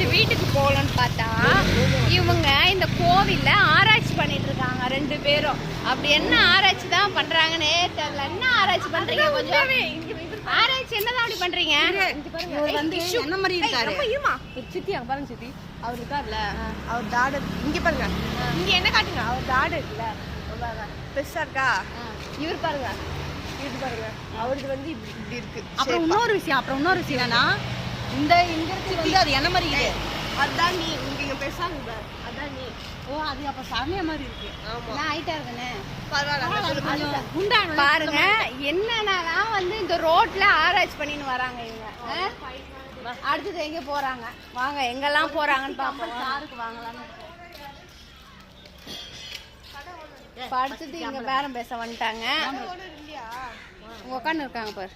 முடிச்சுட்டு வீட்டுக்கு போகலான்னு பார்த்தா இவங்க இந்த கோவில்ல ஆராய்ச்சி பண்ணிட்டு இருக்காங்க ரெண்டு பேரும். அப்படி என்ன ஆராய்ச்சி தான் பண்றாங்கன்னே தெரியல. என்ன ஆராய்ச்சி பண்றீங்க கொஞ்சம்? ஆராய்ச்சி என்னதான் அப்படி பண்றீங்க? இவர் வந்து என்ன மாதிரி இருக்காரு? சித்தி அங்க பாருங்க சித்தி. அவர் இருக்கார்ல அவர் தாடு இங்க பாருங்க. இங்க என்ன காட்டுங்க? அவர் தாடு இருக்குல்ல? பெருசா இருக்கா? இவர் பாருங்க. இவர் பாருங்க. அவருக்கு வந்து இப்படி இப்படி இருக்கு. அப்புறம் இன்னொரு விஷயம் அப்புறம் இன்னொரு விஷயம் என்னன்னா இந்த இடத்துல வந்து அது என்ன மாதிரி இருக்குது அதான் நீ இங்க பாரு. அதான் நீ. ஓ அது அப்ப சமய மாதிரி இருக்கு. ஆமா. நான் ஹைட்டா இருக்கனே பாருங்க. என்னென்னலாம் வந்து இந்த ரோட்ல ஆராய்ச்சி பண்ணின்னு வராங்க இவங்க? அடுத்தது எங்க போறாங்க? வாங்க எங்கெல்லாம் போறாங்கன்னு பாப்போம் காருக்கு வாங்கலாம்னு படிச்சுட்டு இங்க பேரம் பேச வந்துட்டாங்க. உட்காந்து இருக்காங்க பாரு.